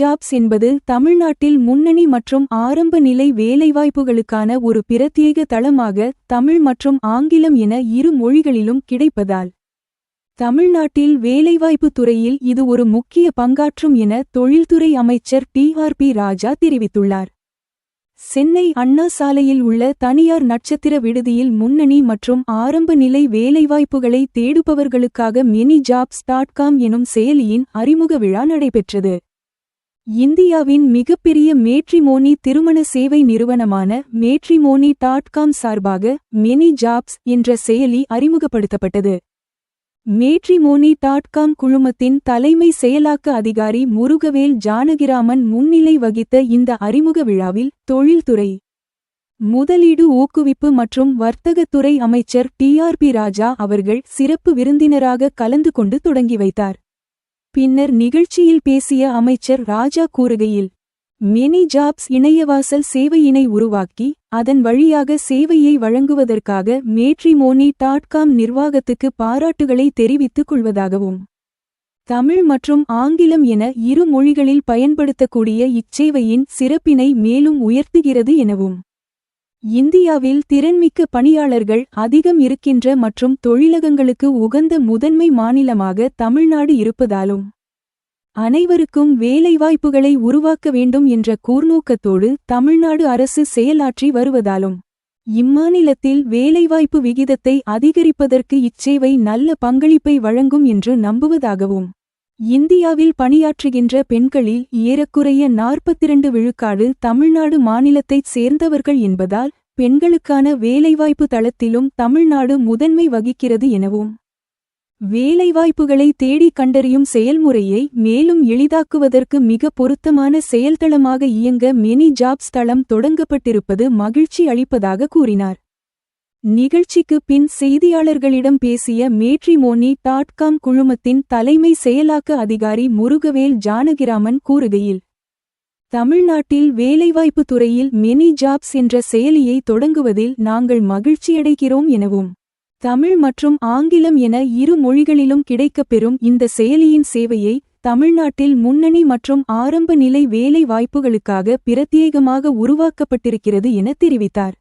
Jobs என்பது தமிழ்நாட்டில் முன்னணி மற்றும் ஆரம்ப நிலை வேலைவாய்ப்புகளுக்கான ஒரு பிரத்யேக தளமாக தமிழ் மற்றும் ஆங்கிலம் என இரு மொழிகளிலும் கிடைப்பதால். தமிழ்நாட்டில் வேலைவாய்ப்பு துறையில் இது ஒரு முக்கிய பங்காற்றும் என தொழில்துறை அமைச்சர் டி ஆர் பி ராஜா தெரிவித்துள்ளார். சென்னை அண்ணா சாலையில் உள்ள தனியார் நட்சத்திர விடுதியில் முன்னணி மற்றும் ஆரம்ப நிலை வேலைவாய்ப்புகளை தேடுபவர்களுக்காக மினி ஜாப்ஸ் டாட் காம் எனும் செயலியின் அறிமுக விழா நடைபெற்றது. இந்தியாவின் மிகப்பெரிய மேட்ரிமோனி திருமண சேவை நிறுவனமான மேட்ரிமோனி டாட் காம் சார்பாக மினி ஜாப்ஸ் என்ற செயலி அறிமுகப்படுத்தப்பட்டது. மேட்ரிமோனி டாட் காம் குழுமத்தின் தலைமை செயலாக்க அதிகாரி முருகவேல் ஜானகிராமன் முன்னிலை வகித்த இந்த அறிமுக விழாவில் தொழில்துறை முதலீடு ஊக்குவிப்பு மற்றும் வர்த்தகத்துறை அமைச்சர் டி ஆர் பி ராஜா அவர்கள் சிறப்பு விருந்தினராக கலந்து கொண்டு தொடங்கி வைத்தார். பின்னர் நிகழ்ச்சியில் பேசிய அமைச்சர் ராஜா கூறுகையில் மினி ஜாப்ஸ் இணையவாசல் சேவையினை உருவாக்கி அதன் வழியாக சேவையை வழங்குவதற்காக மேட்ரிமோனி டாட் காம் நிர்வாகத்துக்கு பாராட்டுகளை தெரிவித்துக் கொள்வதாகவும் தமிழ் மற்றும் ஆங்கிலம் என இரு மொழிகளில் பயன்படுத்தக்கூடிய இச்சேவையின் சிறப்பினை மேலும் உயர்த்துகிறது எனவும் இந்தியாவில் திறன்மிக்க பணியாளர்கள் அதிகம் இருக்கின்ற மற்றும் தொழிலகங்களுக்கு உகந்த முதன்மை மாநிலமாக தமிழ்நாடு இருப்பதாலும் அனைவருக்கும் வேலைவாய்ப்புகளை உருவாக்க வேண்டும் என்ற கூர்நோக்கத்தோடு தமிழ்நாடு அரசு செயலாற்றி வருவதாலும் இம்மாநிலத்தில் வேலைவாய்ப்பு விகிதத்தை அதிகரிப்பதற்கு இச்சேவை நல்ல பங்களிப்பை வழங்கும் என்று நம்புவதாகவும் இந்தியாவில் பணியாற்றுகின்ற பெண்களில் ஏறக்குறைய நாற்பத்திரண்டு விழுக்காடு தமிழ்நாடு மாநிலத்தைச் சேர்ந்தவர்கள் என்பதால் பெண்களுக்கான வேலைவாய்ப்பு தளத்திலும் தமிழ்நாடு முதன்மை வகிக்கிறது எனவும் வேலைவாய்ப்புகளை தேடி கண்டறியும் செயல்முறையை மேலும் எளிதாக்குவதற்கு மிக பொருத்தமான செயல்தளமாக இயங்க மினி ஜாப்ஸ் தளம் தொடங்கப்பட்டிருப்பது மகிழ்ச்சி அளிப்பதாக கூறினார். நிகழ்ச்சிக்கு பின் செய்தியாளர்களிடம் பேசிய மேட்ரிமோனி டாட் காம் குழுமத்தின் தலைமை செயலாக்க அதிகாரி முருகவேல் ஜானகிராமன் கூறுகையில் தமிழ்நாட்டில் வேலைவாய்ப்பு துறையில் மினி ஜாப்ஸ் என்ற செயலியை தொடங்குவதில் நாங்கள் மகிழ்ச்சியடைகிறோம் எனவும் தமிழ் மற்றும் ஆங்கிலம் என இரு மொழிகளிலும் கிடைக்கப்பெறும் இந்த செயலியின் சேவையை தமிழ்நாட்டில் முன்னணி மற்றும் ஆரம்ப நிலை வேலை வாய்ப்புகளுக்காக பிரத்யேகமாக உருவாக்கப்பட்டிருக்கிறது என தெரிவித்தார்.